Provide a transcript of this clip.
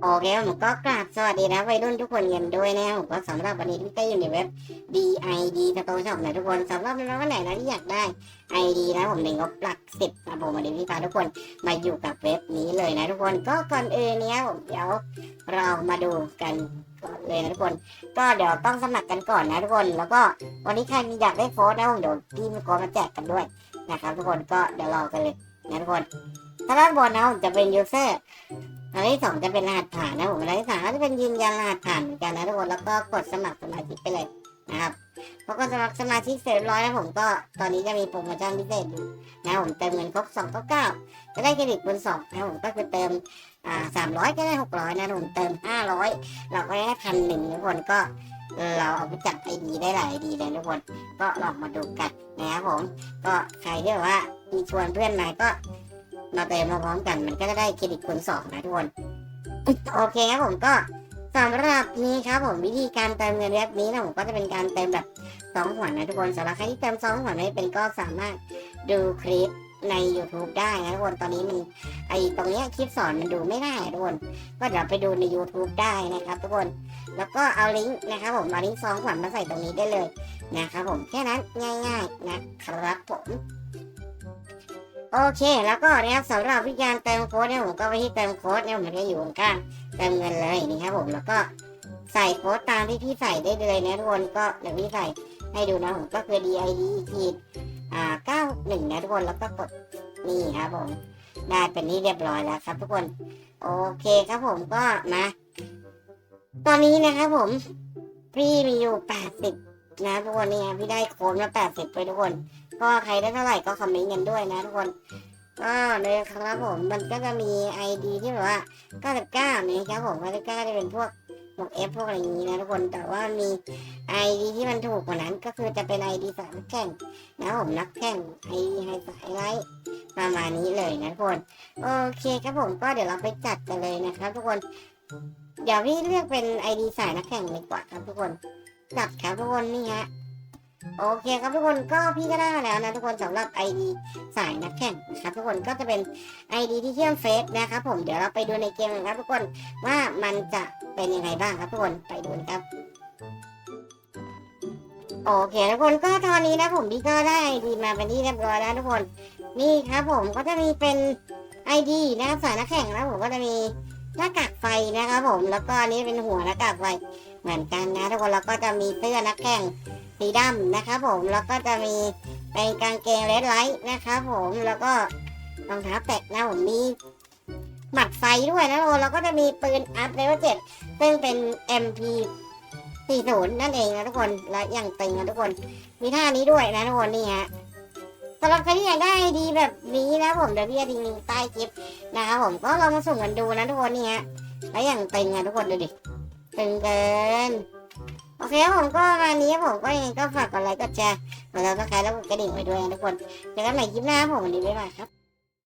โอเคผมก็กราบสวัสดีนะวัยรุ่นทุกคนกันด้วยนะผมก็สำหรับวันนี้ที่ได้อยู่ในเว็บ DID Store Shop นะทุกคนสำหรับน้องๆคนไหนนะที่อยากได้ ID นะผมในงบหลักสิบนะผมวันนี้พี่พาทุกคนมาอยู่กับเว็บนี้เลยนะทุกคนก็ก่อนอื่นเนี้ยผมเดี๋ยวเรามาดูกันเลยนะทุกคน ก็เดี๋ยวต้องสมัครกันก่อนนะทุกคน แล้วก็วันนี้ใครมีอยากได้โค้ดนะผมเดี๋ยวพี่มีโค้ดมาแจกกันด้วยนะครับทุกคนก็เดี๋ยวรอกันเลยนะทุกคนถ้าด้านบนนะผมจะเป็น user อั นที่สองจะเป็นรหัสผ่านนะผมอันที่สามก็จะเป็นยืนยันรหัสผ่านเหมือนกันนะทุกคนแล้วก็กดสมัครสมาชิกไปเลยนะครับพอก็สมัครสมาชิกเสร็จเรียบร้อยนะผมก็ตอนนี้จะมีโปรโมชั่นพิเศษอยู่นะผมเติมเงินครบสองเก้าเก้าจะได้เครดิตคูณสองนะผมก็คือเติมอ่าสามร้อยก็ได้หกร้อยนะผมเติมห้าร้อยเราก็ได้พันหนึ่งทุกคนก็เราเอาไปจัดไอดีได้หลายดีเลยทุกคนก็ลองมาดูกันนะครับผมก็ใครที่แบบว่ามีชวนเพื่อนมาก็ มาเติมมาพร้อมกัน มันก็จะได้เครดิตคูณสองนะทุกคน โอเคครับผมก็สำหรับนี้ครับผมวิธีการเติมเงินเว็บนี้นะผมก็จะเป็นการเติมแบบสองหัวนะทุกคนสำหรับใครที่เติมสองหัวไม่เป็นก็สามารถดูคลิปใน YouTube ได้นะทุกคนตอนนี้มันไอตรงนี้คลิปสอนมันดูไม่ได้ทุกคนก็เดี๋ยวไปดูใน YouTube ได้นะครับ ทุกคนแล้วก็เอาลิงก์นะครับผมเอาลิงก์สองขวัญมาใส่ตรงนี้ได้เลยนะครับผมแค่นั้นง่าย ๆนะครับผม โอเค แล้วก็นะครับสำหรับวิธีการเติมโค้ดเนี่ยผมก็ไปที่เติมโค้ดเนี่ยผมันก็อยู่ข้างเติมเงินเลยนี่ครับผมแล้วก็ใส่โค้ดตามที่พี่ใส่ได้เลยนะทุกคนก็เดี๋ยวพี่ใส่ให้ดูนะผมก็คือ DID ขีดอ่า91นะทุกคนแล้วก็กดนี่ครับผมได้เป็นนี่เรียบร้อยแล้วครับ ทุกคนโอเคครับผมก็มา ตอนนี้นะครับผมพี่มีอยู่80 นะทุกคนนี่ครับพี่ได้โค้ดมา80ไปทุกคนก็ใครได้เท่าไหร่ก็คอมเมนต์กันด้วยนะทุกคนก็เลยครับผมมันก็จะมี ID ที่แบบว่า 99นี่ครับผม99ก็จะเป็นพวกพวก F พวกอะไรอย่างนี้นะทุกคนแต่ว่ามี ID ที่มันถูกกว่านั้นก็คือจะเป็น ID สายนักแข่งนะผมนักแข่ง ID ไฮสายไลท์ประมาณนี้เลยนะทุกคนโอเคครับผมก็เดี๋ยวเราไปจัดกันเลยนะครับ ทุกคน เดี๋ยวพี่เลือกเป็น ID สายนักแข่งดีกว่าครับทุกคน จัดครับทุกคนนี่ฮะโอเคครับทุกคนก็พี่ก็ได้มาแล้วนะทุกคนสำหรับ ID สายนักแข่งนะครับทุกคนก็จะเป็น ID ที่เชื่อมเฟซนะครับผมเดี๋ยวเราไปดูในเกมกันครับทุกคนว่ามันจะเป็นยังไงบ้างครับทุกคนไปดูนครับโอเคทุกคนก็ตอนนี้นะผมพี่ก็ได้ ID มาเป็นที่เรียบร้อยแล้วทุกคนนี่ครับผมก็จะมีเป็น ID นะครับสายนักแข่งแล้วผมก็จะมีหน้ากากไฟนะครับผมแล้วก็อันนี้เป็นหัวหน้ากากไฟ เหมือนกันนะทุกคนแล้วก็จะมีเสื้อนักแข่งสีดำนะครับผมแล้วก็จะมีเป็นกางเกงเลดไลท์นะครับผมแล้วก็รองเท้าแตะนะผมมีหมัดไฟด้วยนะทุกคนแล้วก็จะมีปืนอัพเลเวลเจ็ดซึ่งเป็น MP 40นั่นเองนะทุกคนและอย่างตึงนะทุกคน มีท่านี้ด้วยนะทุกคนนี่ฮะสำหรับใครที่อยากได้ดีแบบนี้นะผมเดี๋ยวพี่จะทิ้งลิงก์ใต้คลิปนะครับผมก็ลองมาสุ่มกันดูนะทุกคนนี่ฮะและอย่างตึงนะทุกคนดูดิ ตึงเกิน โอเคผมก็วันนี้ผมก็ยังไงก็ฝากกดไลค์กดแชร์กดซับสไครแล้วกดกระดิ่งไปด้วยนะทุกคนเจอกันใหม่คลิปหน้าครับผมวันนี้บ๊ายบายครับ